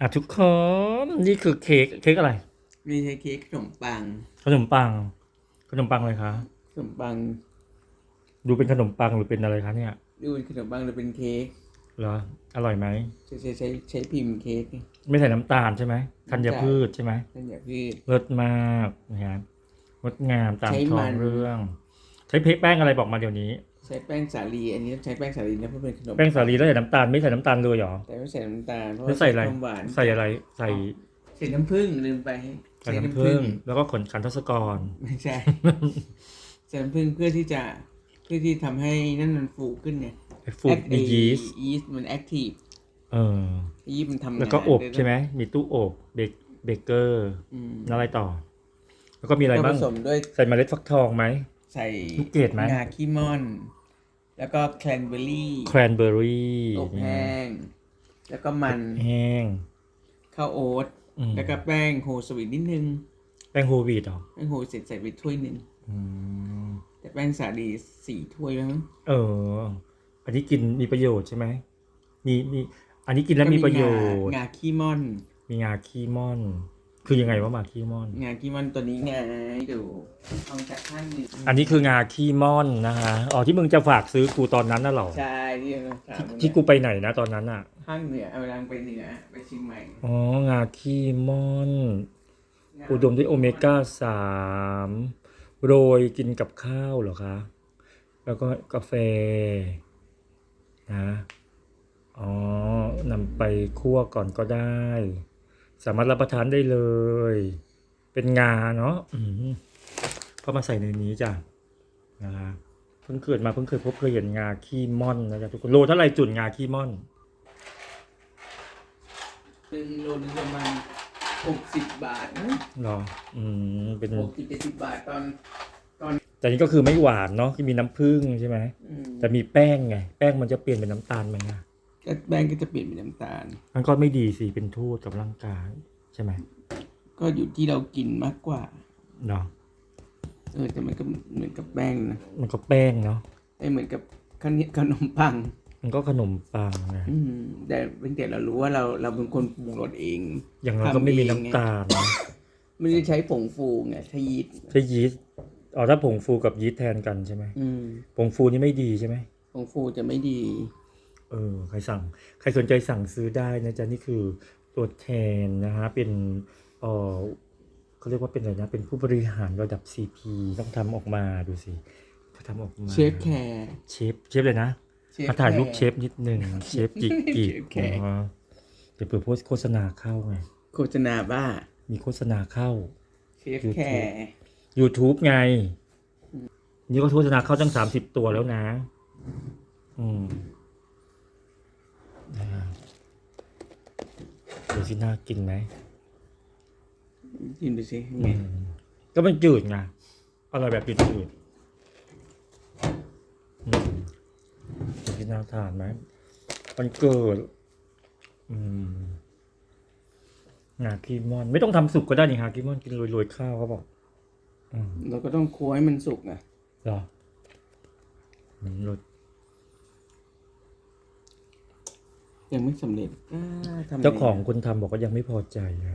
อะทุกคนนี่คือเค้กเค้กอะไรไม่ใช่เค้กขนมปังขนมปังขนมปังอะไรคะขนมปัง ดูเป็นขนมปังหรือเป็นอะไรคะเนี่ยดูเป็นขนมปังหรือเป็นเค้กเหรออร่อยไหมใช้ใช้ใช้ใช้พิมพ์เค้กไม่ใส่น้ำตาลใช่ไหมธัญพืชใช่ไหมนั่นอย่าพืชเลิศมากนะครับงดงามตามใช้ท้อมังน เรื่อง ใช้เพแป้งอะไรบอกมาเดี๋ยวนี้ ใช้แป้งสาลี อันนี้ต้องใช้แป้งสาลีนะเพราะเป็นขนมแป้งสาลีแล้วใส่น้ำตาลไม่ใส่น้ำตาลเลยเหรอแต่ไม่ใส่น้ำตาลเพราะแล้วว่าใส่อะไรความหวานใส่อะไรใส่ใส่น้ำผึ้งลืมไปใส่น้ำผึ้งแล้วก็ขนขันทศกรไม่ใช่ใส่น้ำผึ้งเพื่อที่จะเพื่อที่ทำให้นั่นมันฟูขึ้นไงไอ้ฟูดมียีสต์ยีสต์มันแอคทีฟเออยีสต์มันทำงานแล้วก็อบใช่ไหมมีตู้อบเบเกเบเกอร์อืมแล้วอะไรต่อ แล้วก็มีอะไรก็ผบ้างสมด้วยใส่เมล็ดฟักทองไหม ใส่ลูกเกดไหม งาขี้ม่อน แล้วก็แคลนเบอร์รี่แครนเบอร์รี่อบแห้ง แล้วก็มันแห้งข้าวโอ๊ตอืมแล้วก็แป้งโฮลสวีทนิดนึงแป้งโฮลวีตเหรอแป้งโฮลเสร็จใส่ไปถ้วยหนึ่งอืมแต่แป้งสาลีสี่ถ้วยมั้ง เออ อันนี้กินมีประโยชน์ใช่ไหมมีมีอันนี้กินแล้วมีประโยชน์ งาขี้ม่อน มีงาขี้ม่อน คือยังไงว่ามาขี้ม่อน งาขี้ม่อนตัวนี้ไงดูเอาจากข้างหนึ่งอันนี้คืองาขี้ม่อนนะคะอ๋อที่มึงจะฝากซื้อกูตอนนั้นน่ะเหรอใช่ที่ถามที่ที่กูไปไหนนะตอนนั้นอะข้างเหนือเอาเวลาไปเหนือไปเชียงใหม่อ๋องาขี้ม่อน อุดมด้วยโอเมก้าสามโรยกินกับข้าวเหรอคะ แล้วก็กาแฟนะอ๋อนำไปคั่วก่อนก็ได้ สามารถรับประทานได้เลย เป็นงาเนาะอืมเพราะมาใส่ในนี้จ้ะนะคะเพิ่งเกิดมาเพิ่งเคยพบเคยเห็นงาขี้ม่อนนะจ๊ะทุกคนโลเท่าไหรจุ่นงาขี้ม่อนหนึ่งโลนึงประมาณหกสิบบาทนะเหรอ อืม เป็นหกสิบเจ็ดสิบบาทตอนแต่นี่ก็คือไม่หวานเนาะที่มีน้ำผึ้งใช่ไหมอืมแต่มีแป้งไง แป้งมันจะเปลี่ยนเป็นน้ำตาลไหมนะ ก็แป้งก็จะเปลี่ยนเป็นน้ำตาล มันก็ไม่ดีสิเป็นโทษกับร่างกายใช่ไหมก็อยู่ที่เรากินมากกว่า เนาะเออแต่มันก็เหมือนกับแป้งนะมันก็แป้งเนาะไม่เหมือนกับขนมขนมปัง มันก็ขนมปังไงอืมแต่เป็นแต่เรารู้ว่าเราเราเป็นคนปรุงรสเองอย่างเราก็ไม่มีน้ำตาลนะไม่ได้ใช้ผงฟูไงใช้ยีสต์ใช้ยีสต์อ๋อถ้าผงฟูกับยีสต์แทนกันใช่ไหมอืมผงฟูนี่ไม่ดีใช่ไหมผงฟูจะไม่ดี เออใครสั่งใครสนใจสั่งซื้อได้นะจ๊ะนี่คือตัวแทนนะฮะเป็นเออเขาเรียกว่าเป็นอะไรนะเป็นผู้บริหารระดับ CP ต้องทำออกมาดูสิเขาทำออกมาเชฟแคร์เชฟเชฟเลยนะเชฟมาถ่ายรูปแคร์เชฟนิดนึงเชฟกิกกิกเชฟแขกอ๋อเดี๋ยวเปิดโพสต์โฆษณาเข้าไงโฆษณาบ้ามีโฆษณาเข้า เชฟแคร์ YouTube ไง นี่ก็โฆษณาเข้าตั้งสามสิบตัวแล้วนะ อืมนะฮะ ดูสิน่ากินไหมกินดูสิอืไงมก็มันจืดไงอร่อยแบบจืดๆอืมดูสิน่าทานไหมมันเกิดอืมงาคีมอน ไม่ต้องทำสุกก็ได้นี่ฮาคีมอนกินโรยๆข้าวเขาบอกอืมเราก็ต้องคั่วให้มันสุกนะเหรออืมรส ยังไม่สำเร็จอ่าทำไเจ้าของคนทำบอกว่ายังไม่พอใจนะ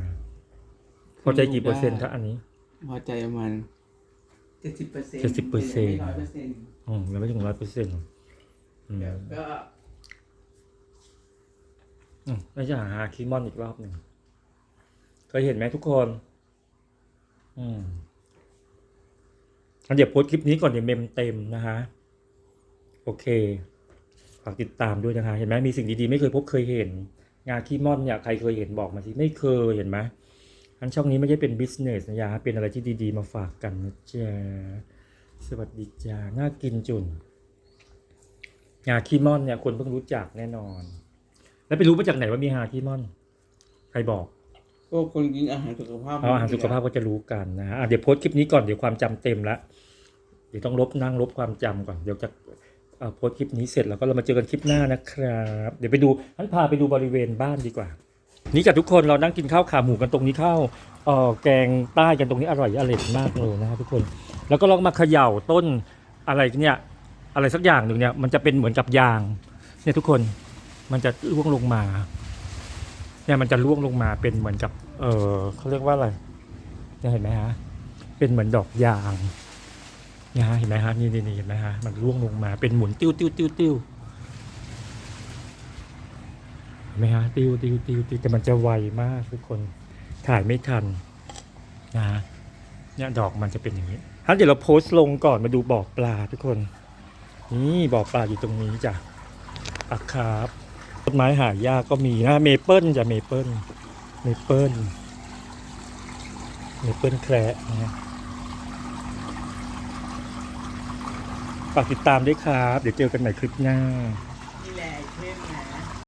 พอใจกี่เปอร์เซ็นต์ถ้าอันนี้ พอใจประมาณเจ็ดสิบเปอร์เซ็นต์70%ร้อยเปอร์เซ็นต์อืมยังไม่ถึงร้อยเปอร์เซ็นต์เดี๋ยวก็แล้วจะหาคีมอนอีกรอบหนึ่งเคยเห็นไหมทุกคน อืมงั้นเดี๋ยวโพสต์คลิปนี้ก่อนเดี๋ยวเมมเต็มนะฮะ โอเคฝากติดตามด้วยนะคะ เห็นไหมมีสิ่งดีๆ ไม่เคยพบเคยเห็น งานคีมอนเนี่ยใครเคยเห็นบอกมาสิไม่เคยเห็นไหมอันช่องนี้ไม่ใช่เป็นบิสเนสนะยาเป็นอะไรที่ดีๆ มาฝากกันนะจ๊ะสวัสดีจ้าน่ากินจุนงาคีมอนเนี่ยคนเพิ่งรู้จักแน่นอน แล้วไปรู้มาจากไหนว่ามีงาคีมอน ใครบอกก็คนกินอาหารสุขภาพเอาอาหารสุขภาพก็จะรู้กันนะฮะอะเดี๋ยวโพสต์คลิปนี้ก่อนเดี๋ยวความจำเต็มละเดี๋ยวต้องลบนั่งลบความจำก่อนเดี๋ยวจะเอ่อ โพสคลิปนี้เสร็จแล้วก็เรามาเจอกันคลิปหน้านะครับ เดี๋ยวไปดูท่านพาไปดูบริเวณบ้านดีกว่า นี่กับทุกคนเรานั่งกินข้าวขาหมูกันตรงนี้ข้าวอ่อแกงใต้กันตรงนี้อร่อยอร่อยมากเลยนะครับทุกคน แล้วก็ลองมาเขย่าต้นอะไรเนี่ยอะไรสักอย่างหนึ่งเนี่ยมันจะเป็นเหมือนกับยางเนี่ยทุกคนมันจะร่วงลงมาเนี่ยมันจะร่วงลงมาเป็นเหมือนกับ เออเขาเรียกว่าอะไรเนี่ยเห็นไหมฮะเป็นเหมือนดอกยาง นี่ฮะเห็นไหมฮะนี่นี่นี่เห็นไหมฮะมันร่วงลงมาเป็นหมุนติ้วติ้วติ้วติ้วเห็นไหมฮะติ้วติ้วติ้วติ้วแต่มันจะไวมากทุกคนถ่ายไม่ทันนะฮะเนี่ยดอกมันจะเป็นอย่างนี้ฮะเดี๋ยวเราโพสต์ลงก่อนมาดูบ่อปลาทุกคน นี่บ่อปลาอยู่ตรงนี้จ้ะปลาคาร์ฟต้นไม้หายากก็มีนะเมเปิลจ้ะเมเปิลเมเปิลเมเปิลแคระนะฮะ ฝากติดตามด้วยครับ เดี๋ยวเจอกันใหม่คลิปหน้า นี่แหละไอเทมไง